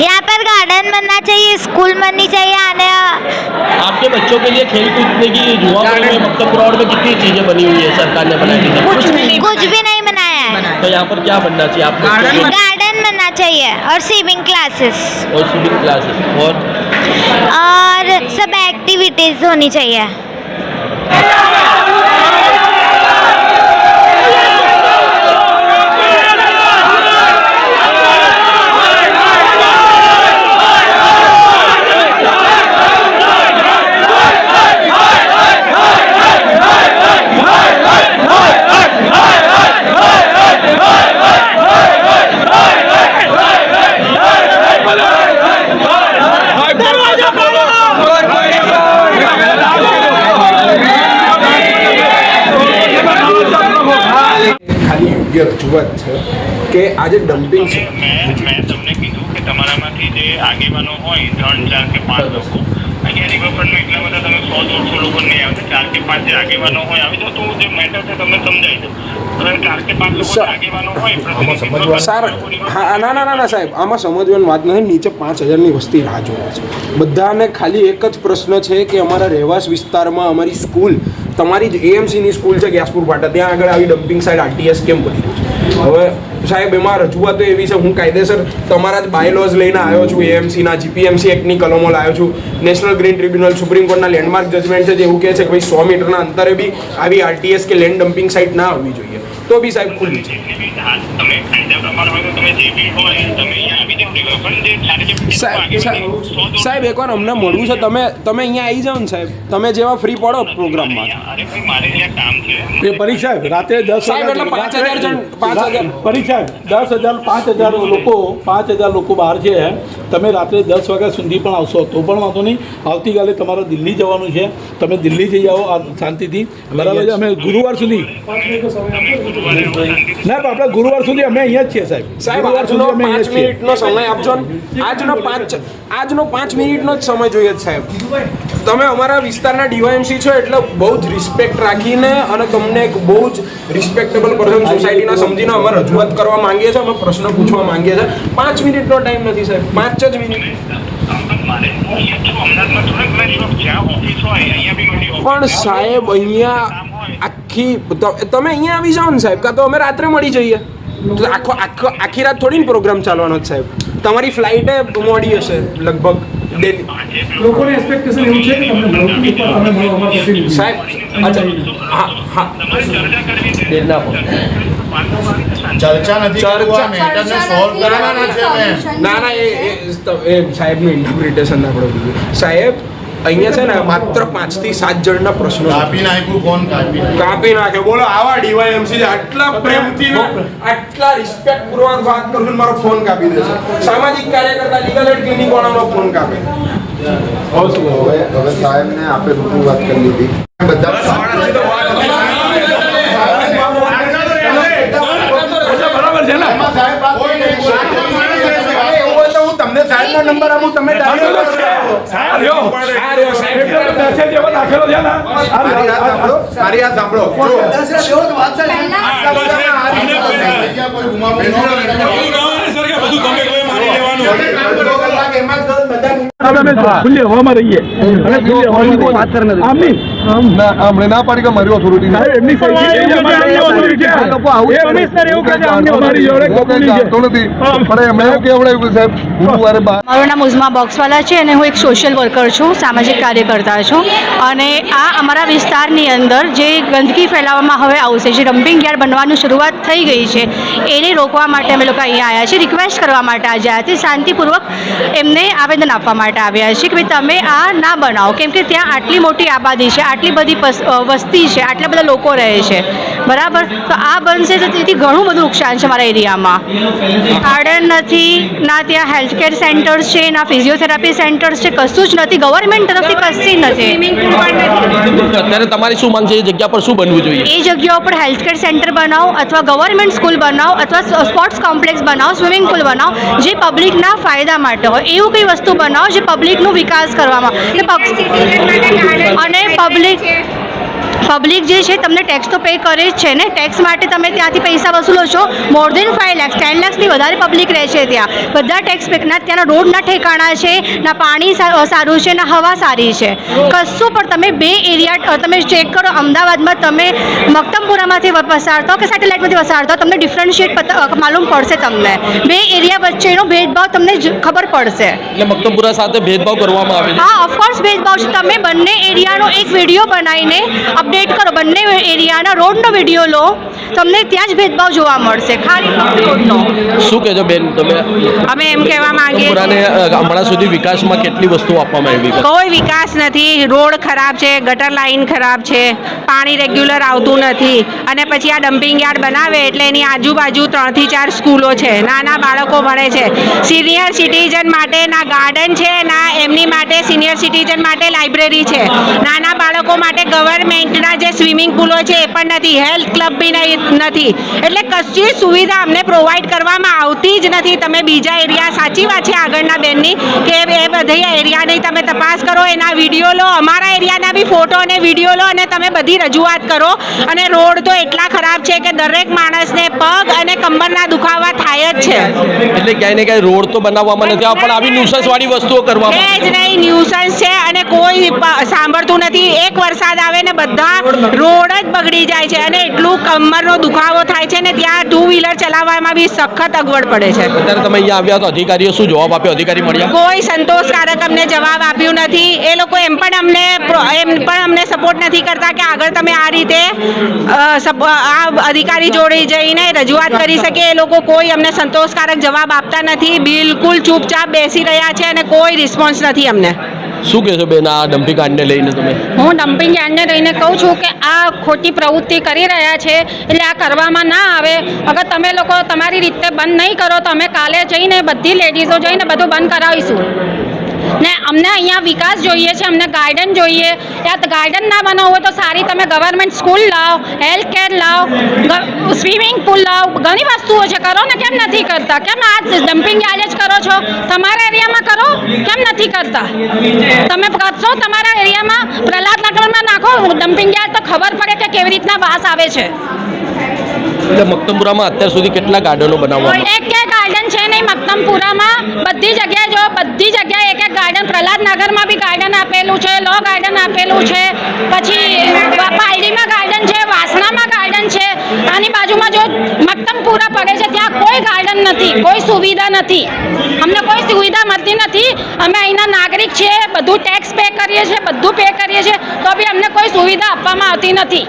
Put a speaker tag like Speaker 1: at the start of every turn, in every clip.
Speaker 1: यहाँ पर गार्डन बनना चाहिए स्कूल बननी चाहिए आने
Speaker 2: आपके बच्चों के लिए खेल कूदने की युवा में में कितनी चीज़ें बनी हुई है सरकार ने बनाई थी?
Speaker 1: कुछ कुछ भी नहीं बनाया है।
Speaker 2: तो यहाँ पर क्या बनना चाहिए आप बच्चों
Speaker 1: गार्डन बनना चाहिए और स्विमिंग क्लासेस
Speaker 2: और स्विमिंग क्लासेस और?
Speaker 1: और सब एक्टिविटीज़ होनी चाहिए।
Speaker 3: આજે ડમ્પિંગ છે.
Speaker 4: મેં મેં તમને કીધું કે તમારામાંથી જે આગેવાનો હોય ત્રણ ચાર કે પાંચ લોકો અહીંયા રિવરફ્રન્ટમાં એટલા બધા તમે સો દોઢસો લોકો નહીં આવતા. ચાર કે પાંચ જે આગેવાનો હોય આવી જાઓ તો હું જે મેટર છે તમને સમજાવી દઉં ચાર કે પાંચ લોકો આગેવાનો હોય
Speaker 3: હા ના ના ના ના સાહેબ આમાં સમજવાની વાત નથી નીચે પાંચ હજારની વસ્તી રાહ જોવે છે. બધાને ખાલી એક જ પ્રશ્ન છે કે અમારા રહેવાસ વિસ્તારમાં અમારી સ્કૂલ તમારી જ એએમસીની સ્કૂલ છે ગ્યાસપુર પાટા ત્યાં આગળ આવી ડમ્પિંગ સાઇડ આરટીએસ કેમ બની રહ્યું છે? હવે સાહેબ, એમાં રજૂઆતો એવી છે, હું કાયદેસર તમારા જ બાયલોઝ લઈને આવ્યો છું એએમસીના જીપીએમસી એક્ટની કલમો લાવ્યો છું. નેશનલ ગ્રીન ટ્રિબ્યુનલ સુપ્રીમ કોર્ટના લેન્ડમાર્ક જજમેન્ટ છે, જે એવું કહે છે કે ભાઈ સો મીટરના અંતરે બી આવી આરટીએસ કે લેન્ડ ડમ્પિંગ સાઇટ ના આવવી જોઈએ. તો બી સાહેબ, ખુલ્લી છે. સાહેબ એકવાર અમને મળવું છે. તમે તમે અહીંયા આવી જાઓ ને સાહેબ. તમે જેવા ફ્રી પડો પ્રોગ્રામમાં.
Speaker 5: એ પરીક્ષા સાહેબ રાત્રે દસ
Speaker 3: એટલે પાંચ હજાર જણ- પાંચ હજાર-
Speaker 5: પરીક્ષા દસ હજાર પાંચ હજાર લોકો પાંચ હજાર લોકો બહાર છે. તમે રાત્રે દસ વાગ્યા સુધી પણ આવશો. તો પણ વાંધો નહીં. આવતીકાલે તમારે દિલ્હી જવાનું છે. તમે દિલ્હી જઈ આવો આ શાંતિથી. બરાબર છે? અમે ગુરુવાર સુધી ના આપણે ગુરુવાર સુધી અમે અહીંયા જ છીએ સાહેબ.
Speaker 3: સાહેબ
Speaker 5: ગુરુવાર સુધી અમે અહીંયા જ છીએ.
Speaker 3: સમય આપજો ને આજનો પાંચ આજનો પાંચ મિનિટનો જ સમય જોઈએ સાહેબ. તમે અમારા વિસ્તારના ડીવાયએમસી છો એટલે બહુ જ રિસ્પેક્ટ રાખીને અને તમને એક બહુ જ રિસ્પેક્ટેબલ પર્સન સોસાયટીના સમજીને અમે રજૂઆત કરવા માંગીએ છીએ, અમે પ્રશ્ન પૂછવા માંગીએ છીએ. પાંચ મિનિટનો ટાઈમ નથી, સાહેબ. પાંચ જ મિનિટ. પણ સાહેબ, અહીંયા આખી તમે અહીંયા આવી જાઓ ને, સાહેબ, કાં તો અમે રાત્રે મળી જઈએ? આખો આખો આખી રાત થોડી ને પ્રોગ્રામ ચાલવાનો જ સાહેબ તમારી ફ્લાઇટે મોડી હશે લગભગ ડેલી
Speaker 6: એક્સપેક્ટેશન એવું છે કે તમને મળવું તમે મળો અમારા પ્રતિનિધિ
Speaker 3: સાહેબ અચ્છા હા હા.
Speaker 4: ચર્ચા કરવી છે
Speaker 2: દેરના
Speaker 7: ચર્ચા નથી
Speaker 3: ચર્ચા-
Speaker 7: મેટરને સોલ્વ કરવાના છે મેં
Speaker 3: ના ના એ સાહેબનું ઇન્ટરપ્રિટેશન આપણે દીધું સાહેબ અહીંયા છે ને માત્ર પાંચથી સાત જણના પ્રશ્નો
Speaker 7: કાપી નાખ્યું કોણ કાપી
Speaker 3: કાપી નાખે બોલો આવા ડીવાયએમસી આટલા પ્રેમથી આટલા રિસ્પેક્ટ પૂર્વક વાત કરું મારો ફોન કાપી દે છે. સામાજિક કાર્યકર્તા લીગલ એડ ક્લિનિક વાળાનો ફોન કાપે.
Speaker 8: હવે હવે સાહેબને આપે રૂબરૂ વાત કરી લીધી. બધા
Speaker 5: બરાબર છે ને
Speaker 7: એમાં સાહેબ વાત કરી નહીં.
Speaker 3: એવું હોય તો હું તમને સાહેબનો નંબર આપું તમે ડાયલ કરો
Speaker 5: આ રહ્યો.
Speaker 3: આ રહ્યો સાહેબ
Speaker 5: એટલે મેસેજ એવો નાખેલો છે ને આ
Speaker 8: મારી
Speaker 5: રહ્યો.
Speaker 8: વાત સાંભળો મારી વાત સાંભળો જો આટલા બધાના આ રીતે
Speaker 7: જગ્યા કોઈ ગુમાવવું ન કરે.
Speaker 8: અડધો કલાક દાખલો જ. બધા
Speaker 5: હવે અમે ખુલ્લી હવામાં રહીએ. અમે ખુલ્લી હવામાં વાત કરનાર આમ નહીં
Speaker 8: હમણે ના પાડી કે મારી ઓથોરિટી
Speaker 5: સાહેબ એમની સહી છે. એ અમારી authority છે. એ કમિશનર એવું કહે છે અમને અમારી જોડે કબૂલી છે.
Speaker 8: નથી પણ એમણે એવું કેવડાવ્યું સાહેબ ગુરુવારે બાર
Speaker 9: મારું નામ ઉઝમા બોક્સવાલા છે અને હું એક સોશિયલ વર્કર છું સામાજિક કાર્યકર્તા છું. અને આ અમારા વિસ્તારની અંદર જે ગંદકી ફેલાવવામાં હવે આવશે જે ડમ્પિંગ યાર્ડ બનવાનું શરૂઆત થઈ ગઈ છે એને રોકવા માટે અમે લોકો અહીંયા આવ્યા છીએ. રિક્વેસ્ટ કરવા માટે આજે આવ્યા છીએ. શાંતિપૂર્વક એમને આવેદન આપવા માટે આવ્યા છીએ કે ભાઈ તમે આ ના બનાવો. કેમ કે ત્યાં આટલી મોટી આબાદી છે આટલી બધી વસ્તી છે આટલા બધા લોકો રહે છે. બરાબર? તો આ બનશે તો તેથી ઘણું બધું નુકસાન છે મારા એરિયામાં. ગાર્ડન નથી ના ત્યાં હેલ્થ કેર સેન્ટર્સ છે ના ફિઝિયોથેરાપી સેન્ટર્સ છે કશું જ નથી. ગવર્મેન્ટ તરફથી કશી નથી.
Speaker 2: અત્યારે તમારી શું માંગ છે? એ જગ્યા પર શું બનવું જોઈએ?
Speaker 9: એ જગ્યા ઉપર હેલ્થ કેર સેન્ટર બનાવો અથવા ગવર્મેન્ટ સ્કૂલ બનાવો અથવા સ્પોર્ટ્સ કોમ્પ્લેક્સ બનાવો સ્વિમિંગ પુલ બનાવો જે પબ્લિકના ફાયદા માટે હોય. એવું કઈ વસ્તુ બનાવો જે પબ્લિકનો વિકાસ કરવામાં. અને પબ્લિક
Speaker 10: પબ્લિક જે છે તમને ટેક્સ તો પે કરે જ છે ને? ટેક્સ માટે તમે ત્યાંથી પૈસા વસૂલો છો. More than five lakhs ten લેક્સથી વધારે પબ્લિક રહે છે ત્યાં. બધા ટેક્સ પેકના ત્યાંના રોડના ઠેકાણા છે ના પાણી સારું છે ના હવા સારી છે. કશું પણ તમે બે એરિયા તમે ચેક કરો અમદાવાદમાં તમે મક્તમપુરામાંથી પસાર થાઓ કે સેટેલાઇટમાંથી પસાર થાઓ તમને ડિફરન્શિએટ માલુમ પડશે તમને. બે એરિયા વચ્ચેનો ભેદભાવ તમને ખબર પડશે.
Speaker 2: એટલે મક્તમપુરા સાથે ભેદભાવ કરવામાં આવે
Speaker 10: હા ઓફકોર્સ ભેદભાવ છે. તમે બંને એરિયાનો એક વીડિયો બનાવીને અપડેટ કરો. બંને એરિયાના રોડનો વીડિયો લો. તમને ત્યાં જ ભેદભાવ જોવા મળશે. ખાલી રોડનો
Speaker 2: શું કહેજો બેન તમે?
Speaker 11: અમે એમ કહેવા માંગીએ
Speaker 2: હમણાં સુધી વિકાસમાં કેટલી વસ્તુ આપવામાં આવી
Speaker 11: કોઈ વિકાસ નથી. રોડ ખરાબ છે ગટર લાઈન ખરાબ છે પાણી રેગ્યુલર આવતું નથી. અને પછી આ ડમ્પિંગ યાર્ડ બનાવે એટલે એની આજુબાજુ ત્રણથી ચાર સ્કૂલો છે. નાના બાળકો ભણે છે. સિનિયર સિટીઝન માટે ના ગાર્ડન છે ના એમની માટે સિનિયર સિટીઝન માટે લાઇબ્રેરી છે. નાના બાળકો માટે ગવર્મેન્ટના જે સ્વિમિંગ પુલો છે એ પણ નથી. હેલ્થ ક્લબ બી નથી. એટલે કશી સુવિધા અમને પ્રોવાઈડ કરવામાં આવતી જ નથી. તમે બીજા એરિયા સાચી વાત છે આગળના બેનની કે એ બધી એરિયાની તમે તપાસ કરો એના વીડિયો લો. અમારા એરિયાના બી ફોટો અને વીડિયો લો અને તમે બધી રજૂઆત કરો. અને રોડ તો એટલા ખરાબ છે કે દરેક માણસને પગ અને કમરના દુખાવા થાય જ છે.
Speaker 2: એટલે ક્યાંય ને ક્યાંય રોડ તો બનાવવામાં નથી પણ આવી ન્યુસન્સ વાળી વસ્તુઓ કરવામાં
Speaker 11: એ જ નહીં ન્યુસન્સ છે અને કોઈ સાંભળતું નથી. એક વરસાદ આવે ને બધા રોડ જ બગડી જાય છે અને એટલું કમરનો દુખાવો થાય છે ને ત્યાં ટુ વ્હીલર ચલાવવામાં બી સખત અગવડ પડે છે.
Speaker 2: અત્યારે તમે અહીંયા આવ્યા તો અધિકારીઓ શું જવાબ આપ્યો? અધિકારી મળ્યા?
Speaker 11: કોઈ સંતોષકારક અમને જવાબ આપ્યું નથી. એ લોકો એમ પણ અમને એમ પણ અમને સપોર્ટ નથી કરતા કે આગળ તમે આ રીતે આ અધિકારી જોડે જઈને રજૂઆત કરી શકે. એ લોકો કોઈ અમને સંતોષકારક જવાબ આપતા નથી. બિલકુલ ચૂપચાપ બેસી રહ્યા છે અને કોઈ રિસ્પોન્સ નથી અમને.
Speaker 2: શું કહેશો બેન, આ ડમ્પિંગ કાંડને લઈને તમે?
Speaker 10: હું ડમ્પિંગ યાર્ડને લઈને કહું છું કે આ ખોટી પ્રવૃત્તિ કરી રહ્યા છે, એટલે આ કરવામાં ના આવે. અગર તમે લોકો તમારી રીતે બંધ નહીં કરો, તો અમે કાલે જઈને બધી લેડીઝો જઈને બધું બંધ કરાવીશું. ને અમને અહીંયા વિકાસ જોઈએ છે, અમને ગાર્ડન જોઈએ. ત્યાં ગાર્ડન ના બનાવવું હોય તો સારી તમે ગવર્મેન્ટ સ્કૂલ લાવો હેલ્થ કેર લાવો સ્વિમિંગ પુલ લાવો, ઘણી વસ્તુઓ છે. કરો ને કેમ નથી કરતા? કેમ આ ડમ્પિંગ યાર્ડ જ કરો છો? તમારા એરિયામાં કરો? કેમ નથી કરતા? તમે કરશો તમારા એરિયામાં પ્રહલાદ નગરમાં નાખો ડમ્પિંગ યાર્ડ તો ખબર પડે કે કેવી રીતના વાસ આવે છે.
Speaker 2: એટલે મક્તમપુરામાં અત્યાર સુધી કેટલા ગાર્ડનો બનાવવામાં
Speaker 10: એક કે ગાર્ડન છે નહીં, મક્તમપુરામાં બધી જગ્યાએ જો, બધી જગ્યાએ એક એક ગાર્ડન પ્રહલાદ નગરમાં બી ગાર્ડન આપેલું છે, લો ગાર્ડન આપેલું છે, પછી પાલડીમાં ગાર્ડન છે, વાસણામાં ગાર્ડન છે, આની બાજુમાં જો મક્તમપુરા પડે છે, ત્યાં કોઈ ગાર્ડન નથી, કોઈ સુવિધા નથી. અમને કોઈ સુવિધા મળતી નથી. અમે અહીંના નાગરિક છીએ, બધું ટેક્સ પે કરીએ છીએ, બધું પે કરીએ છીએ, તો બી અમને કોઈ સુવિધા આપવામાં આવતી નથી.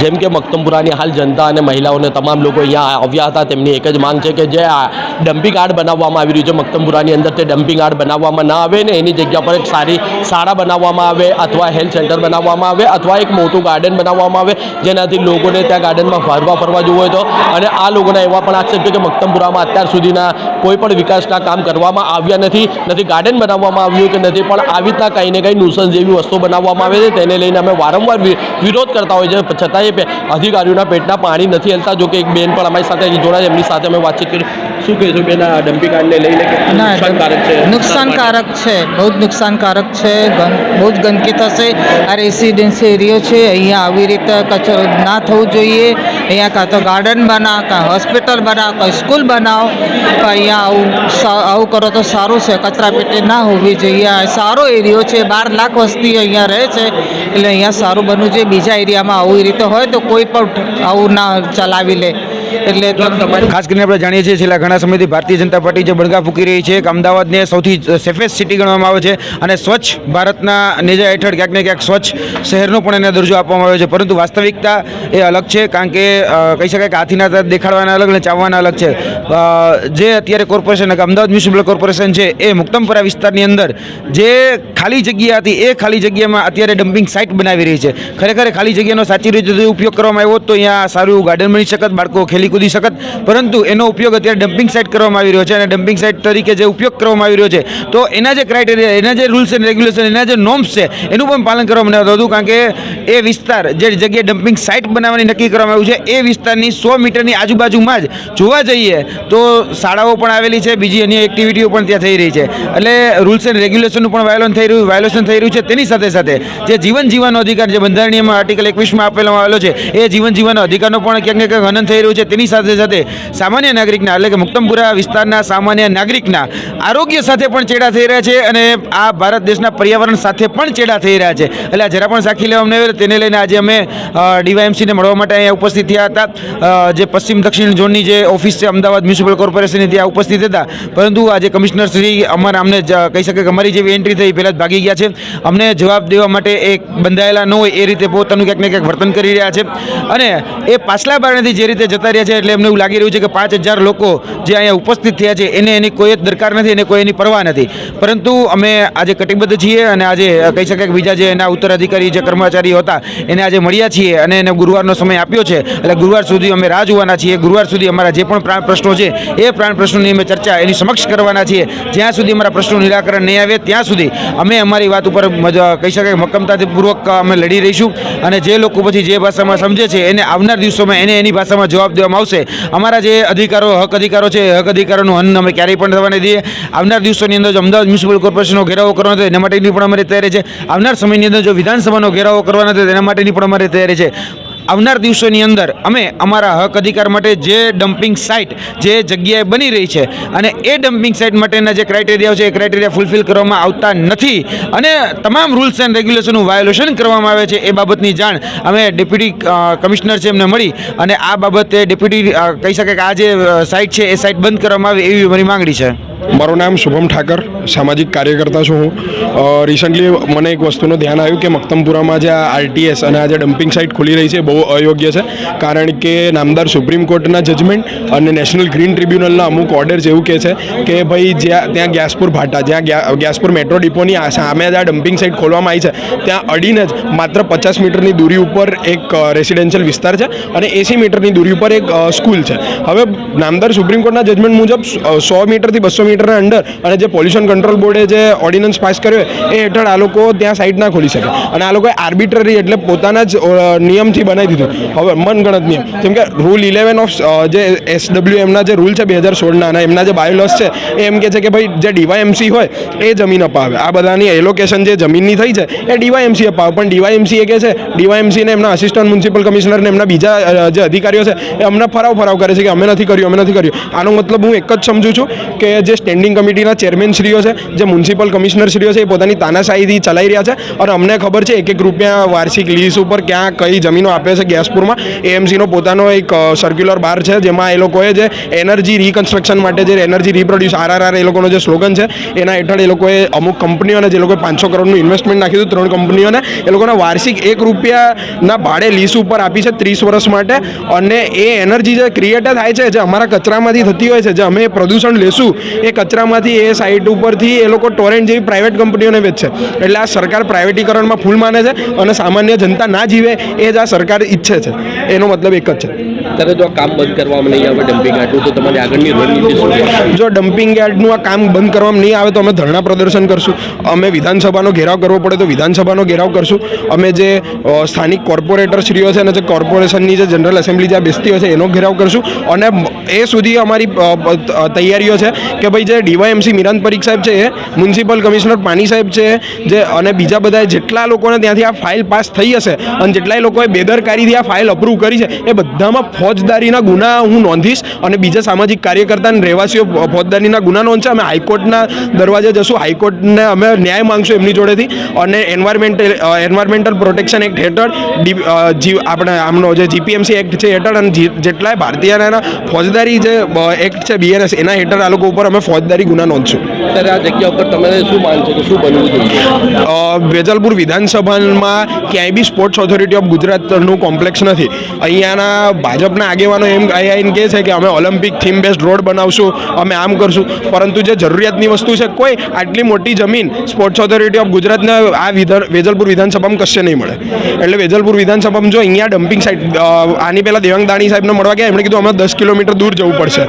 Speaker 2: જેમ કે મક્તમપુરાની હાલ જનતા અને મહિલાઓને તમામ લોકો અહીંયા આવ્યા હતા. તેમની એક જ માંગ છે કે જે આ ડમ્પિંગ યાર્ડ બનાવવામાં આવી રહ્યું છે. મક્તમપુરાની અંદર તે ડમ્પિંગ યાર્ડ બનાવવામાં ના આવે ને એની જગ્યા પર એક સારી શાળા બનાવવામાં આવે અથવા હેલ્થ સેન્ટર બનાવવામાં આવે અથવા એક મોટું ગાર્ડન બનાવવામાં આવે. જેનાથી લોકોને ત્યાં ગાર્ડનમાં ફરવા ફરવા જવું હોય તો. અને આ લોકોના એવા પણ આક્ષેપ છે કે મક્તમપુરામાં અત્યાર સુધીના કોઈ પણ વિકાસના કામ કરવામાં આવ્યા નથી. નથી ગાર્ડન બનાવવામાં આવ્યું કે નથી, પણ આવી રીતના કંઈ ને કંઈ નુસન્સ જેવી વસ્તુ બનાવવામાં આવે છે. તેને લઈને અમે વારંવાર વિરોધ કરતા હોય છે. છતાંય પે- અધિકારીઓના પેટના પાણી નથી હલતા જો કે એક બેન પણ અમારી સાથે જોડાય એમની સાથે અમે વાતચીત કરી. શું કહેશો બેન આ ડમ્પી કાર્ડને લઈને નુકસાનકારક છે?
Speaker 12: નુકસાનકારક છે બહુ જ નુકસાનકારક છે બહુ જ ગંદકી થશે. આ રેસિડેન્સી એરિયો છે અહીંયા આવી રીતે કચરો ના થવું જોઈએ. અહીંયા કાં તો ગાર્ડન બનાવ કાં હોસ્પિટલ બનાવ કાં સ્કૂલ બનાવો અહીંયા આવું આવું કરો તો સારું છે કચરા પેટી ના હોવી જોઈએ. સારો એરિયો છે બાર લાખ વસ્તી અહીંયા રહે છે એટલે અહીંયા સારું બનવું જોઈએ. બીજા એરિયામાં આવું રીતે હોય તો કોઈ પણ આવું ના ચલાવી લે. એટલે
Speaker 8: ખાસ કરીને આપણે જાણીએ છીએ છેલ્લા ઘણા સમયથી ભારતીય જનતા પાર્ટી જે બળગા ફૂકી રહી છે કે અમદાવાદને સૌથી સેફેસ્ટ સિટી ગણવામાં આવે છે અને સ્વચ્છ ભારતના નેજા હેઠળ ક્યાંક ને ક્યાંક સ્વચ્છ શહેરનો પણ એને દરજ્જો આપવામાં આવ્યો છે. પરંતુ વાસ્તવિકતા એ અલગ છે, કારણ કે કહી શકાય કે હાથીના દેખાડવાના અલગ અને ચાવવાના અલગ છે. જે અત્યારે કોર્પોરેશન અમદાવાદ મ્યુનિસિપલ કોર્પોરેશન છે, એ મુક્તમપુરા વિસ્તારની અંદર જે ખાલી જગ્યા હતી, એ ખાલી જગ્યામાં અત્યારે ડમ્પિંગ સાઇટ બનાવી રહી છે. ખરેખર ખાલી જગ્યાનો સાચી રીતે ઉપયોગ કરવામાં આવ્યો તો અહીંયા સારું ગાર્ડન બની શકત, બાળકો ખેલી કૂદી શકત. પરંતુ એનો ઉપયોગ અત્યારે ડમ્પિંગ સાઇટ કરવામાં આવી રહ્યો છે અને ડમ્પિંગ સાઇટ તરીકે જે ઉપયોગ કરવામાં આવી રહ્યો છે, તો એના જે ક્રાઇટેરિયા એના જે રૂલ્સ એન્ડ રેગ્યુલેશન એના જે નોર્મ્સ છે, એનું પણ પાલન કરવામાં આવ્યું હતું કારણ કે એ વિસ્તાર, જે જગ્યાએ ડમ્પિંગ સાઇટ બનાવવાની નક્કી કરવામાં આવ્યું છે, એ વિસ્તારની સો મીટરની આજુબાજુમાં જ જોવા જઈએ તો શાળાઓ પણ આવેલી છે, બીજી અન્ય એક્ટિવિટીઓ પણ ત્યાં થઈ રહી છે. એટલે રૂલ્સ એન્ડ રેગ્યુલેશનનું પણ વાયોલન થઈ રહ્યું વાયોલેશન થઈ રહ્યું છે, તેની સાથે સાથે જે જીવન જીવવાનો અધિકાર જે બંધારણીયમાં આર્ટિકલ એકવીસમાં આપેલામાં આવેલો છે. એ જીવન જીવવાના અધિકારનો પણ ક્યાંક ને ક્યાંક હનન થઈ રહ્યું છે. તેની સાથે સાથે સામાન્ય નાગરિકના એટલે કે મુક્તમપુરા વિસ્તારના સામાન્ય નાગરિકના આરોગ્ય સાથે પણ ચેડા થઈ રહ્યા છે અને આ ભારત દેશના પર્યાવરણ સાથે પણ ચેડા થઈ રહ્યા છે. એટલે જરા પણ સાખી લેવામાં અમને તેને લઈને આજે અમે ડીવાયએમસીને મળવા માટે અહીંયા ઉપસ્થિત થયા હતા. જે પશ્ચિમ દક્ષિણ ઝોનની જે ઓફિસ છે, અમદાવાદ મ્યુનિસિપલ કોર્પોરેશનની ત્યાં ઉપસ્થિત હતા. પરંતુ આજે કમિશનર શ્રી અમારા અમને કહી શકે કે અમારી જેવી એન્ટ્રી થઈ પહેલાં જ ભાગી ગયા છે. અમને જવાબ દેવા માટે એક બંધાયેલા ન હોય એ રીતે પોતાનું ક્યાંક ને ક્યાંક વર્તન કરી રહ્યા છે. અને એ પાછલા બારણેથી જે રીતે જતા રહ્યા છે, એટલે એમને એવું લાગી રહ્યું છે કે પાંચ હજાર લોકો જે અહીંયા ઉપસ્થિત થયા છે, એને એની કોઈ જ દરકાર નથી, એને કોઈ એની પરવા નથી. પરંતુ અમે આજે કટિબદ્ધ છીએ અને આજે કહી શકાય કે બીજા જે એના ઉત્તરાધિકારી જે કર્મચારીઓ હતા, એને આજે મળ્યા છીએ અને એને ગુરુવારનો સમય આપ્યો છે. એટલે ગુરુવાર સુધી અમે રાહ જોવાના છીએ. ગુરુવાર સુધી અમારા જે પણ પ્રાણ પ્રશ્નો છે, એ પ્રાણ પ્રશ્નોની અમે ચર્ચા એની સમક્ષ કરવાના છીએ. જ્યાં સુધી અમારા પ્રશ્નો નિરાકરણ નહીં આવે, ત્યાં સુધી અમે અમારી વાત ઉપર કહી શકાય મક્કમતાથી પૂર્વક અમે લડી રહીશું. અને જે લોકો પછી જે ભાષામાં સમજે છે, એને આવનાર દિવસોમાં એને એની ભાષામાં જવાબ દેવામાં આવશે. અમારા જે અધિકારો, હક અધિકારો છે હક અધિકારોનું હન અમે ક્યારેય પણ થવા દઈએ. આવનાર દિવસોની અંદર જો અમદાવાદ મ્યુનિસિપલ કોર્પોરેશનનો ઘેરાવો કરવાનો એના માટેની પણ અમારી તૈયારી છે. આવનાર સમયની અંદર જો વિધાનસભાનો ઘેરાવો કરવાનો તેના માટેની પણ અમારી તૈયારી છે. આવનાર દિવસોની અંદર અમે અમારા હક અધિકાર માટે જે ડમ્પિંગ સાઇટ જે જગ્યાએ બની રહી છે અને એ ડમ્પિંગ સાઇટ માટેના જે ક્રાઇટેરિયા છે, એ ક્રાઇટેરિયા ફૂલફિલ કરવામાં આવતા નથી. અને તમામ રૂલ્સ એન્ડ રેગ્યુલેશનનું વાયોલેશન કરવામાં આવે છે એ બાબતની જાણ અમે ડેપ્યુટી કમિશનર છે એમને મળી અને આ બાબતે ડેપ્યુટી કહી શકાય કે આ જે સાઇટ છે, એ સાઇટ બંધ કરવામાં આવે એવી અમારી માંગણી છે.
Speaker 3: મારું નામ શુભમ ઠાકર, સામાજિક કાર્યકર્તા છું હું. રિસન્ટલી મને એક વસ્તુનું ધ્યાન આવ્યું કે મક્તમપુરામાં જે આ આરટીએસ અને આ જે ડમ્પિંગ સાઇટ ખુલી રહી છે બહુ અયોગ્ય છે. કારણ કે નામદાર સુપ્રીમ કોર્ટના જજમેન્ટ અને નેશનલ ગ્રીન ટ્રિબ્યુનલના અમુક ઓર્ડર્સ એવું કહે છે કે ભાઈ, જ્યાં, ત્યાં ગ્યાસપુર ભાટા, જ્યાં ગ્યાસપુર મેટ્રો ડિપોની સામે જ આ ડમ્પિંગ સાઇટ ખોલવામાં આવી છે. ત્યાં અડીને જ માત્ર પચાસ મીટરની દૂરી ઉપર એક રેસિડેન્શિયલ વિસ્તાર છે અને એંસી મીટરની દૂરી ઉપર એક સ્કૂલ છે. હવે નામદાર સુપ્રીમ કોર્ટના જજમેન્ટ મુજબ સો મીટરથી બસો મીટરના અંડર અને જે પોલ્યુશન કંટ્રોલ બોર્ડે જે ઓર્ડિનન્સ પાસ કર્યો એ હેઠળ આ લોકો ત્યાં સાઇડ ના ખોલી શકે. અને આ લોકોએ આર્બિટરી એટલે પોતાના જ નિયમથી બનાવી દીધું. હવે મનગણત નિયમ. જેમ કે રૂલ ઇલેવન ઓફ જે એસડબ્લ્યુ એમના જે રૂલ છે બે હજાર સોળના અને એમના જે બાયોલોસ છે, એ એમ કે છે કે ભાઈ જે ડીવાયએમસી હોય, એ જમીન અપાવે. આ બધાની એલોકેશન જે જમીનની થઈ છે, એ ડીવાયએમસી અપાવે. પણ ડીવાયએમસી એ કે છે ડીવાયએમસીને એમના આસિસ્ટન્ટ મ્યુનિસિપલ કમિશનરને એમના બીજા જે અધિકારીઓ છે, એ અમને ફરાવ ફરાવ કરે છે કે અમે નથી કર્યું, અમે નથી કર્યું. આનો મતલબ હું એક જ સમજું છું કે જે સ્ટેન્ડિંગ કમિટીના ચેરમેન શ્રીઓ છે, જે મ્યુનિસિપલ કમિશનર શ્રીઓ છે, એ પોતાની તાનાશાહીથી ચલાવી રહ્યા છે. અને અમને ખબર છે, એક એક રૂપિયા વાર્ષિક લીઝ ઉપર ક્યાં કઈ જમીનો આપે છે ગેસપુરમાં. એએમસીનો પોતાનો એક સર્ક્યુલર બાર છે, જેમાં એ લોકોએ જે એનર્જી રિકન્સ્ટ્રક્શન માટે જે એનર્જી રિપ્રોડ્યુસ આરઆરઆર એ લોકોનો જે સ્લોગન છે, એના હેઠળ એ લોકોએ અમુક કંપનીઓને, જે લોકોએ પાંચસો કરોડનું ઇન્વેસ્ટમેન્ટ નાખ્યું હતું, ત્રણ કંપનીઓને, એ લોકોના વાર્ષિક એક રૂપિયાના ભાડે લીઝ ઉપર આપી છે ત્રીસ વર્ષ માટે. અને એ એનર્જી જે ક્રિએટ થાય છે, જે અમારા કચરામાંથી થતી હોય છે, જે અમે પ્રદૂષણ લેશું એ કચરામાંથી એ સાઇટ ઉપરથી એ લોકો ટોરેન્ટ જેવી પ્રાઇવેટ કંપનીઓને વેચશે એટલે આ સરકાર પ્રાઇવેટીકરણમાં ફૂલ માને છે અને સામાન્ય જનતા ના જીવે એ જ આ સરકાર ઈચ્છે છે. એનો મતલબ એક જ છે.
Speaker 2: ત્યારે જો આ કામ બંધ કરવામાં નહીં આવે ડમ્પિંગ યાર્ડનું તો તમારી આગળની રણનીતિ શું
Speaker 3: જો ડમ્પિંગ યાર્ડનું આ કામ બંધ કરવામાં નહીં આવે તો અમે ધરણા પ્રદર્શન કરશું. અમે વિધાનસભાનો ઘેરાવ કરવો પડે તો વિધાનસભાનો ઘેરાવ કરશું. અમે જે સ્થાનિક કોર્પોરેટર શ્રીઓ છે અને જે કોર્પોરેશનની જે જનરલ એસેમ્બલી જે બેસતી હોય છે એનો ઘેરાવ કરશું. અને એ સુધી અમારી તૈયારીઓ છે કે ભાઈ જે ડીવાયએમસી મિરાન પરીખ સાહેબ છે એ મ્યુનિસિપલ કમિશનર પાની સાહેબ છે, જે અને બીજા બધા જેટલા લોકોને ત્યાંથી આ ફાઇલ પાસ થઈ હશે અને જેટલાય લોકોએ બેદરકારીથી આ ફાઇલ અપ્રૂવ કરી છે, એ બધામાં ફોજદારીના ગુના હું નોંધીશ અને બીજા સામાજિક કાર્યકર્તા અને રહેવાસીઓ ફોજદારીના ગુના નોંધશે. અમે હાઈકોર્ટના દરવાજે જશું. હાઈકોર્ટને અમે ન્યાય માંગશું એમની જોડેથી. અને એન્વાયરમેન્ટલ એન્વાયરમેન્ટલ પ્રોટેક્શન એક્ટ હેઠળ આપણે આમનો જે જીપીએમસી એક્ટ છે હેઠળ અને જેટલાય ભારતીયના ફોજદારી જે એક્ટ છે બીએનએસ એના હેઠળ આ લોકો ઉપર અમે ફોજદારી ગુના નોંધશું
Speaker 2: ત્યારે આ જગ્યા ઉપર તમે શું માનશો કે શું બનવું જોઈએ?
Speaker 3: વેજલપુર વિધાનસભામાં ક્યાંય બી સ્પોર્ટ્સ ઓથોરિટી ઓફ ગુજરાતનું કોમ્પ્લેક્સ નથી. અહીંયાના ભાજપના આગેવાનો એમ અહીં આવીને કહે છે કે અમે ઓલિમ્પિક થીમ બેસ્ડ રોડ બનાવશું અમે આમ કરશું. પરંતુ જે જરૂરિયાતની વસ્તુ છે કોઈ આટલી મોટી જમીન સ્પોર્ટ્સ ઓથોરિટી ઓફ ગુજરાતને આ વિધાન વેજલપુર વિધાનસભામાં કશે નહીં મળે. એટલે વેજલપુર વિધાનસભામાં જો અહીંયા ડમ્પિંગ સાઇટ આની પહેલાં દેવાંગ દાણી સાહેબને મળવા ગયા એમણે કીધું અમે દસ કિલોમીટર દૂર જવું પડશે.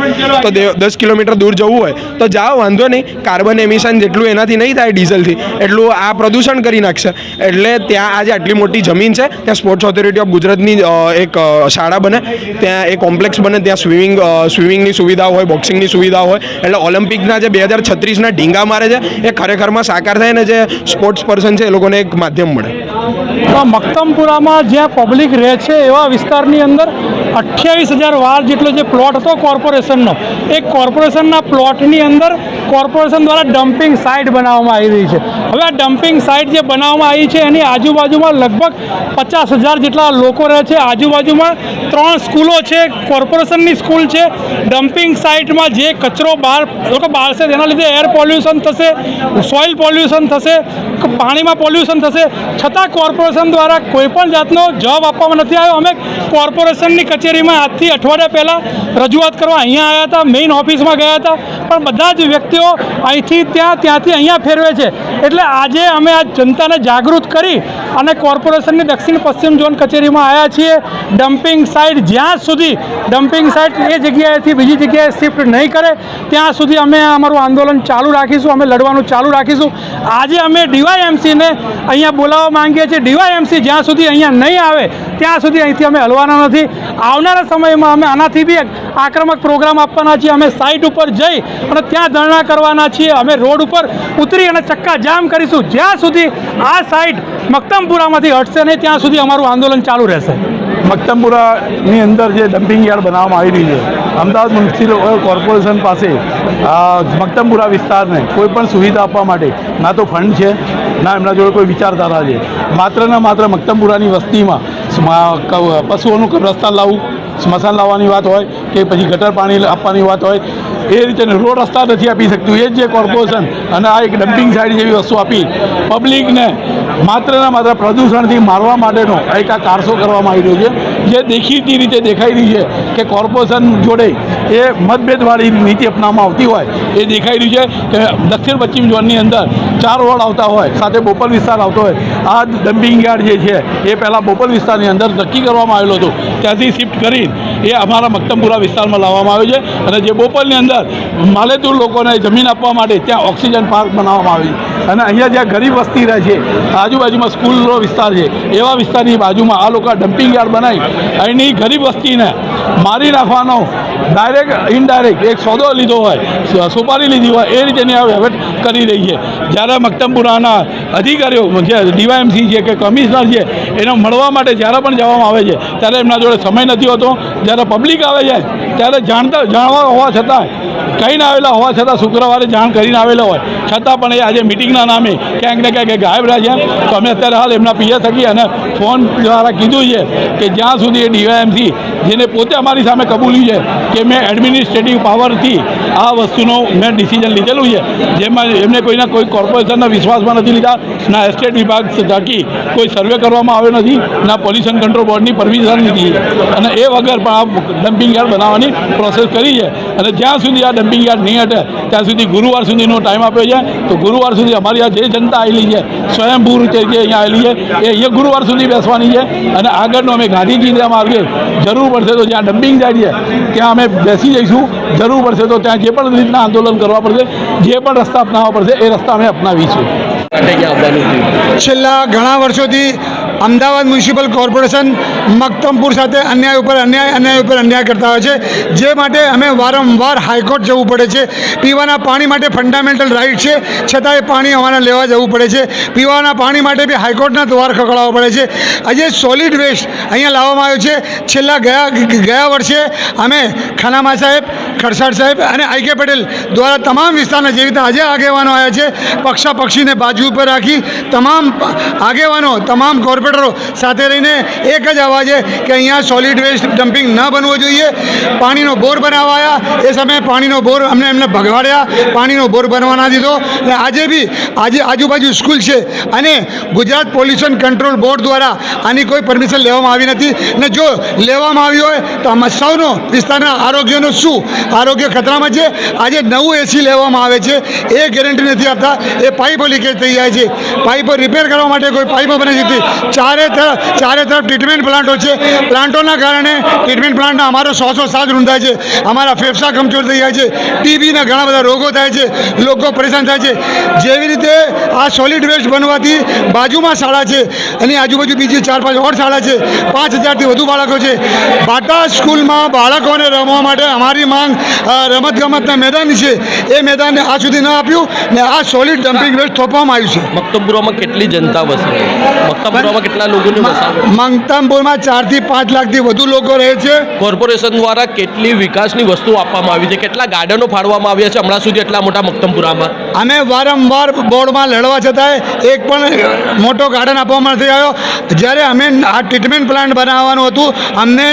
Speaker 3: તો દસ કિલોમીટર દૂર જવું હોય તો જાઓ, વાંધો નહીં. કાર્બન એમિશન જેટલું એનાથી નહીં થાય ડીઝલથી એટલું આ પ્રદૂષણ કરી નાખશે. એટલે ત્યાં આજે આટલી મોટી જમીન છે. ત્યાં સ્પોર્ટ્સ ઓથોરિટી ઓફ ગુજરાતની એક શાળા બને. ત્યાં એક કોમ્પ્લેક્સ બને. ત્યાં સ્વિમિંગ સ્વિમિંગની સુવિધા હોય બોક્સિંગની સુવિધા હોય. એટલે ઓલિમ્પિકના જે બે હજાર છત્રીસના ઢીંગા મારે છે, એ ખરેખરમાં સાકાર થાય ને જે સ્પોર્ટ્સ પર્સન છે, એ લોકોને એક માધ્યમ મળે.
Speaker 6: તો મક્તમપુરામાં જ્યાં પબ્લિક રહે છે એવા વિસ્તારની અંદર અઠ્યાવીસ હજાર વાર જેટલો જે પ્લોટ હતો કોર્પોરેશનનો એ કોર્પોરેશનના પ્લોટની અંદર કોર્પોરેશન દ્વારા ડમ્પિંગ સાઇટ બનાવવામાં આવી રહી છે. હવે આ ડમ્પિંગ સાઇટ જે બનાવવામાં આવી છે, એની આજુબાજુમાં લગભગ પચાસ હજાર જેટલા લોકો રહે છે. આજુબાજુમાં ત્રણ સ્કૂલો છે કોર્પોરેશનની સ્કૂલ છે. ડમ્પિંગ સાઇટમાં જે કચરો બહાર લોકો બાળશે તેના લીધે એર પોલ્યુશન થશે સોઇલ પોલ્યુશન થશે, પાણીમાં પોલ્યુશન થશે. છતાં કોર્પોરેશન દ્વારા કોઈ પણ જાતનો જવાબ આપવામાં નથી આવ્યો. અમે કોર્પોરેશનની કચેરીમાં આજથી અઠવાડિયા પહેલાં રજૂઆત કરવા અહીંયા આવ્યા હતા, મેઇન ઓફિસમાં ગયા હતા. પણ બધા જ વ્યક્તિઓ અહીંથી ત્યાં, ત્યાંથી અહીંયા ફેરવે છે. એટલે આજે અમે આ જનતાને જાગૃત કરી અને કોર્પોરેશનની દક્ષિણ પશ્ચિમ ઝોન કચેરીમાં આવ્યા છીએ. ડમ્પિંગ સાઇટ જ્યાં સુધી, ડમ્પિંગ સાઇટ એ જગ્યાએથી બીજી જગ્યાએ શિફ્ટ નહીં કરે, ત્યાં સુધી અમે અમારું આંદોલન ચાલુ રાખીશું, અમે લડવાનું ચાલુ રાખીશું. આજે અમે ડીવાયએમસીને અહીંયા બોલાવવા માંગીએ છીએ. ડીવાયએમસી જ્યાં સુધી અહીંયા નહીં આવે, ત્યાં સુધી અહીંથી અમે હલવાના નથી. આવનારા સમયમાં અમે આનાથી બી આક્રમક પ્રોગ્રામ આપવાના છીએ. અમે સાઇટ ઉપર જઈ અને ત્યાં ધરણા કરવાના છીએ. અમે રોડ ઉપર ઉતરી અને ચક્કા જામ કરીશું. જ્યાં સુધી આ સાઇટ મક્તમપુરામાંથી હટશે નહીં, ત્યાં સુધી અમારું આંદોલન ચાલુ રહેશે.
Speaker 5: મક્તમપુરાની અંદર જે ડમ્પિંગ યાર્ડ બનાવવામાં આવી રહી છે, અમદાવાદ મ્યુનિસિપલ કોર્પોરેશન પાસે મક્તમપુરા વિસ્તારને કોઈ પણ સુવિધા આપવા માટે ના તો ફંડ છે, ના એમના જોડે કોઈ વિચારધારા છે. માત્ર ને માત્ર મક્તમપુરાની વસ્તીમાં પશુઓનું કબ્રસ્તાન લાવવું, સ્મશાન લાવવાની વાત હોય કે પછી ગટર પાણી આપવાની વાત હોય એ રીતે રોડ રસ્તા નથી આપી શકતું. એ જ કોર્પોરેશન અને આ એક ડમ્પિંગ સાઇડ જેવી વસ્તુ આપી. પબ્લિકને માત્ર ને માત્ર પ્રદૂષણથી મારવા માટેનો એક આ કારસો કરવામાં આવી રહ્યો છે. જે દેખીતી રીતે દેખાઈ રહી છે કે કોર્પોરેશન જોડે એ મતભેદવાળી નીતિ અપનાવવામાં આવતી હોય, એ દેખાઈ રહ્યું છે કે દક્ષિણ પશ્ચિમ ઝોનની અંદર ચાર વોર્ડ આવતા હોય, સાથે બોપલ વિસ્તાર આવતો હોય. આ ડમ્પિંગ યાર્ડ જે છે, એ પહેલાં બોપલ વિસ્તારની અંદર નક્કી કરવામાં આવેલો હતો. ત્યાંથી શિફ્ટ કરી એ અમારા મક્તમપુરા વિસ્તારમાં લાવવામાં આવ્યો છે અને જે બોપલની અંદર માલેતુર લોકોને જમીન આપવા માટે ત્યાં ઓક્સિજન પાર્ક બનાવવામાં આવી. અને અહીંયા જ્યાં ગરીબ વસ્તી રહે છે, આજુબાજુમાં સ્કૂલનો વિસ્તાર છે, એવા વિસ્તારની બાજુમાં આ લોકો ડમ્પિંગ યાર્ડ બનાવી અહીંની ગરીબ વસ્તીને મારી નાખવાનો ડાયરેક્ટ ઇનડાયરેક્ટ એક સોદો લીધો હોય સોપારી લીધી હોય, એ રીતેની આ વહીવટ કરી રહી છે. જ્યારે મક્તમપુરાના અધિકારીઓ, જે ડીવાયએમસી છે કે કમિશનર છે, એને મળવા માટે જ્યારે પણ જવામાં આવે છે, ત્યારે એમના જોડે સમય નથી હોતો. જ્યારે પબ્લિક આવે છે, ત્યારે જાણતા, જાણવા હોવા છતાં કહીને આવેલા હોવા છતાં શુક્રવારે જાણ કરીને આવેલા હોય. છતાં પણ એ આજે મિટિંગના નામે ક્યાંક ને ક્યાંક ગાયબ રહ્યા તો અમે અત્યારે હાલ એમના પીએ થકી અને ફોન દ્વારા કીધું છે કે જ્યાં સુધી એ ડીવાયએમસી, જેને પોતે અમારી સામે કબૂલ્યું છે કે મેં એડમિનિસ્ટ્રેટિવ પાવરથી આ વસ્તુનો મેં ડિસિઝન લીધેલું છે, જેમાં એમને કોઈના કોઈ કોર્પોરેશનના વિશ્વાસમાં નથી લીધા, ના એસ્ટેટ વિભાગ થકી કોઈ સર્વે કરવામાં આવ્યો નથી, ના પોલ્યુશન કંટ્રોલ બોર્ડની પરમિશન લીધી અને એ વગર પણ આ ડમ્પિંગ યાર્ડ બનાવવાની પ્રોસેસ કરી છે. અને જ્યાં સુધી આ ડમ્પિંગ યાર્ડ નહીં હટે. ત્યાં સુધી ગુરુવાર સુધીનો ટાઈમ આપ્યો છે. તો ગુરુવાર સુધી અમારી આ જે જનતા આવેલી છે. સ્વયંભૂ રીતે જે અહીંયા આવેલી છે, એ અહીંયા ગુરુવાર સુધી બેસવાની છે. અને આગળનો અમે ગાંધીજીના માર્ગે જરૂર પડશે તો જ્યાં ડમ્પિંગ જાય છે, ત્યાં અમે બેસી જઈશું. જરૂર પડશે તો ત્યાં જે પણ રીતના આંદોલન કરવા પડશે, જે પણ રસ્તા અપનાવવા પડશે, એ રસ્તા અમે અપનાવીશું.
Speaker 13: છેલ્લા ઘણા વર્ષોથી અમદાવાદ મ્યુનિસિપલ કોર્પોરેશન મક્તમપુર સાથે અન્યાય ઉપર અન્યાય અન્યાય ઉપર અન્યાય કરતા હોય છે. જે માટે અમે વારંવાર હાઈકોર્ટ જવું પડે છે. પીવાના પાણી માટે ફંડામેન્ટલ રાઇટ છે. છતાં એ પાણી અમારે લેવા જવું પડે છે. પીવાના પાણી માટે બી હાઈકોર્ટના દ્વાર ખખડાવવો પડે છે. આજે સોલિડ વેસ્ટ અહીંયા લાવવામાં આવ્યો છે. છેલ્લા ગયા ગયા વર્ષે અમે ખાનામા સાહેબ ખરસાડ સાહેબ અને આઈ કે પટેલ દ્વારા તમામ વિસ્તારના જેવી રીતે આજે આગેવાનો આવ્યા છે પક્ષા પક્ષીને બાજુ ઉપર રાખી, તમામ આગેવાનો, તમામ કોર્પોરેટ કોર્પોરેટરો સાથે રહીને એક જ અવાજે કે અહીંયા સોલિડ વેસ્ટ ડમ્પિંગ ન બનવું જોઈએ. પાણીનો બોર બનાવાયા. એ સમયે પાણીનો બોર અમને એમને ભગવાડ્યા. પાણીનો બોર બનવા ના દીધો. અને આજે બી આજે આજુબાજુ સ્કૂલ છે. અને ગુજરાત પોલ્યુશન કંટ્રોલ બોર્ડ દ્વારા આની કોઈ પરમિશન લેવામાં આવી નથી. ને જો લેવામાં આવી હોય તો આમાં સૌનો વિસ્તારના આરોગ્યનું શું? આરોગ્ય ખતરામાં છે? આજે નવું એસી લેવામાં આવે છે. એ ગેરંટી નથી આપતા. એ પાઇપો લીકેજ થઈ જાય છે. પાઇપો રિપેર કરવા માટે કોઈ પાઇપો બની શકતી ચારે તરફ ચારે તરફ ટ્રીટમેન્ટ પ્લાન્ટો છે. પ્લાન્ટોના કારણે ટ્રીટમેન્ટ પ્લાન્ટના અમારો સો સો સાત રૂંધાય છે. અમારા ફેફસા કમજોર થઈ જાય છે. ટીબીના ઘણા બધા રોગો થાય છે. લોકો પરેશાન થાય છે. જેવી રીતે આ સોલિડ વેસ્ટ બનવાથી બાજુમાં શાળા છે એની આજુબાજુ બીજી ચાર પાંચ ઓર શાળા છે. પાંચ હજારથી વધુ બાળકો છે. બાટા સ્કૂલમાં બાળકોને રમવા માટે અમારી માંગ રમતગમતના મેદાન છે. એ મેદાનને આ સુધી ન આપ્યું ને આ સોલિડ ડમ્પિંગ વેસ્ટ થોપવામાં આવ્યું છે.
Speaker 2: મક્તમપુરામાં કેટલી જનતા વસે મક્તમપુરામાં કેટલા લોકોને
Speaker 13: મંગતામપુરમાં ચારથી પાંચ લાખથી વધુ લોકો રહે છે.
Speaker 2: કોર્પોરેશન દ્વારા કેટલી વિકાસની વસ્તુ આપવામાં આવી છે? કેટલા ગાર્ડનો ફાળવામાં આવ્યા છે? હમણાં સુધી એટલા મોટા મક્તમપુરામાં
Speaker 13: અમે વારંવાર બોર્ડમાં લડવા છતાંય એક પણ મોટો ગાર્ડન આપવામાં નથી આવ્યો. જ્યારે અમે આ ટ્રીટમેન્ટ પ્લાન્ટ બનાવવાનું હતું, અમને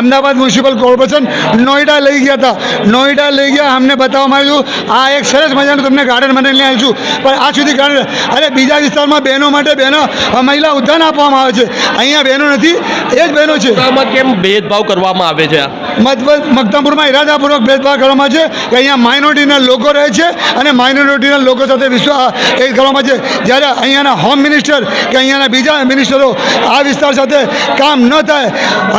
Speaker 13: અમદાવાદ મ્યુનિસિપલ કોર્પોરેશન નોઈડા લઈ ગયા હતા. નોઈડા લઈ ગયા, અમને બતાવવામાં આવ્યું, આ એક સરસ મજાનું તમને ગાર્ડન બનાવીને આવીશું. પણ આ સુધી ગાર્ડન, અરે બીજા વિસ્તારમાં બહેનો માટે બહેનો મહિલા ઉદ્યાન આપવામાં આવે છે. અહીંયા બહેનો નથી, એ જ બહેનો છે.
Speaker 2: કેમ ભેદભાવ કરવામાં આવે છે
Speaker 13: મક્તમપુરમાં ઇરાદાપૂર્વક ભેદભાવ કરવામાં છે કે અહીંયા માઇનોરિટીના લોકો રહે છે અને માઇનોરિટીના લોકો સાથે વિશ્વ એ કરવામાં છે. જ્યારે અહીંયાના હોમ મિનિસ્ટર કે અહીંયાના બીજા મિનિસ્ટરો આ વિસ્તાર સાથે કામ ન થાય,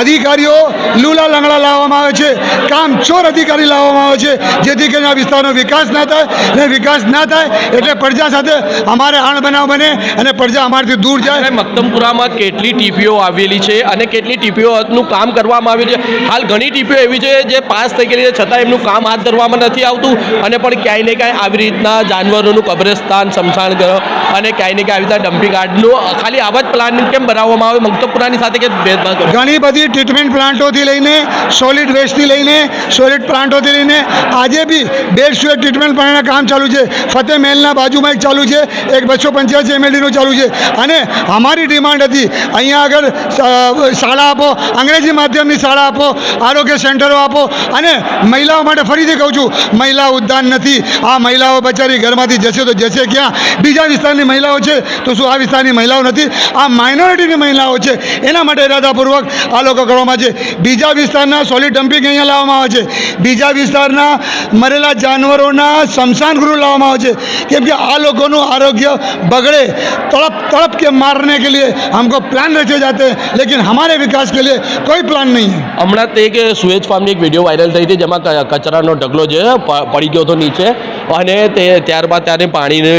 Speaker 13: અધિકારીઓ લૂલા લંગડા લાવવામાં આવે છે, કામ ચોર અધિકારી લાવવામાં આવે છે, જેથી કરીને આ વિસ્તારનો વિકાસ ના થાય અને વિકાસ ના થાય એટલે પ્રજા સાથે અમારે આણ બનાવ બને અને પ્રજા અમારાથી દૂર જાય.
Speaker 2: મક્તમપુરામાં કેટલી ટીપીઓ આવેલી છે અને કેટલી ટીપીઓનું કામ કરવામાં આવ્યું છે? હાલ ઘણી ટીપીઓ એવી છે જે પાસ થઈ ગયેલી છે. છતાં એમનું કામ હાથ ધરવામાં નથી આવતું અને પણ ક્યાંય ને ક્યાંય આવી રીતના જાનવરોનું કબ્રસ્તાન, શમશાન ગ્રહ અને ક્યાંય ને ક્યાંય આવી રીતના ડમ્પિંગ યાર્ડનું ખાલી આવા જ પ્લાન કેમ બનાવવામાં આવે? મગતપુરાની સાથે કે ભેદભાવ
Speaker 13: ઘણી બધી ટ્રીટમેન્ટ પ્લાન્ટોથી લઈને સોલિડ વેસ્ટથી લઈને સોલિડ પ્લાન્ટોથી લઈને આજે બી બેડ સુએટ ટ્રીટમેન્ટ પ્લાન્ટના કામ ચાલુ છે. ફતેહ મહેલના બાજુમાં એક ચાલુ છે. એક બસો પંચ્યાસી એમએલડીનું ચાલુ છે. અને અમારી ડિમાન્ડ હતી. અહીંયા આગળ શાળા આપો, અંગ્રેજી માધ્યમની શાળા આપો, આરોગ્ય આરોગ્ય સેન્ટરો આપો અને મહિલાઓ માટે ફરીથી કહું છું મહિલા ઉદ્યાન નથી. આ મહિલાઓ બચારી ઘરમાંથી જશે તો જશે ક્યાં? બીજા વિસ્તારની મહિલાઓ છે તો શું આ વિસ્તારની મહિલાઓ નથી? આ માઇનોરિટીની મહિલાઓ છે. એના માટે ઇરાદાપૂર્વક આ લોકો કરવામાં છે. બીજા વિસ્તારના સોલિડ ડમ્પિંગ અહીંયા લાવવામાં આવે છે. બીજા વિસ્તારના મરેલા જાનવરોના સ્મશાન ગૃહ લાવવામાં આવે છે. કેમ કે આ લોકોનું આરોગ્ય બગડે. તડપ तड़प કે મારને કે लिए हमको પ્લાન રચે જાતે. हैं लेकिन વિકાસ કે के કોઈ પ્લાન નહીં
Speaker 2: હમણાં है हमारा સુએજ ફાર્મની એક વીડિયો વાયરલ થઈ હતી જેમાં કચરાનો ઢગલો જે પડી ગયો હતો નીચે. અને તે ત્યારબાદ ત્યારે પાણીને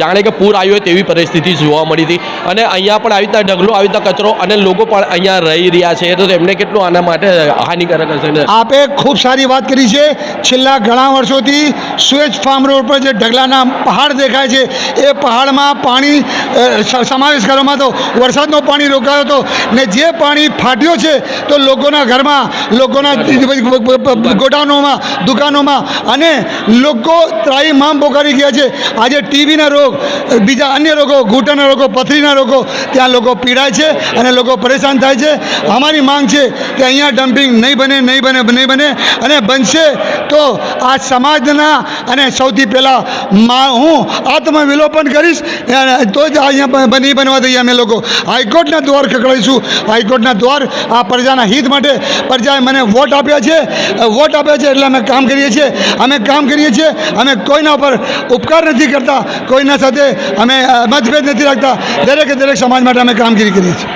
Speaker 2: જાણે કે પૂર આવ્યું હોય તેવી પરિસ્થિતિ જોવા મળી હતી. અને અહીંયા પણ આવી રીતના ઢગલો, આવી રીતના કચરો અને લોકો પણ અહીંયા રહી રહ્યા છે. તો એમને કેટલું આના માટે હાનિકારક હશે
Speaker 13: આપે ખૂબ સારી વાત કરી છે. છેલ્લા ઘણા વર્ષોથી સુએજ ફાર્મ રોડ પર જે ઢગલાના પહાડ દેખાય છે, એ પહાડમાં પાણી સમાવેશ કરવામાં હતો વરસાદનો પાણી રોકાયો હતો ને જે પાણી ફાટ્યો છે, તો લોકોના ઘરમાં, લોકોના ગોડાઉનોમાં, દુકાનોમાં. અને લોકો ત્રાહીમામ પોકારી ગયા છે. આજે ટીબીના રોગ, બીજા અન્ય રોગો, ઘૂંટણના રોગો, પથરીના રોગો, ત્યાં લોકો પીડાય છે અને લોકો પરેશાન થાય છે. અમારી માંગ છે કે અહીંયા ડમ્પિંગ નહીં બને નહીં બને નહીં બને. અને બનશે તો આ સમાજના અને સૌથી પહેલાં હું આત્મવિલોપન કરીશ. તો જ અહીંયા નહીં બનવા દઈએ અમે લોકો. હાઈકોર્ટના દ્વાર ખકડાઈશું હાઈકોર્ટના દ્વાર આ પ્રજાના હિત માટે. પ્રજાએ મને વોટ આપ્યા છે. વોટ આપ્યા છે એટલે અમે કામ કરીએ છીએ. અમે કામ કરીએ છીએ. અમે કોઈના ઉપર ઉપકાર નથી કરતા. કોઈના સાથે અમે મતભેદ નથી રાખતા. દરેકે દરેક સમાજ માટે અમે કામગીરી કરીએ છીએ.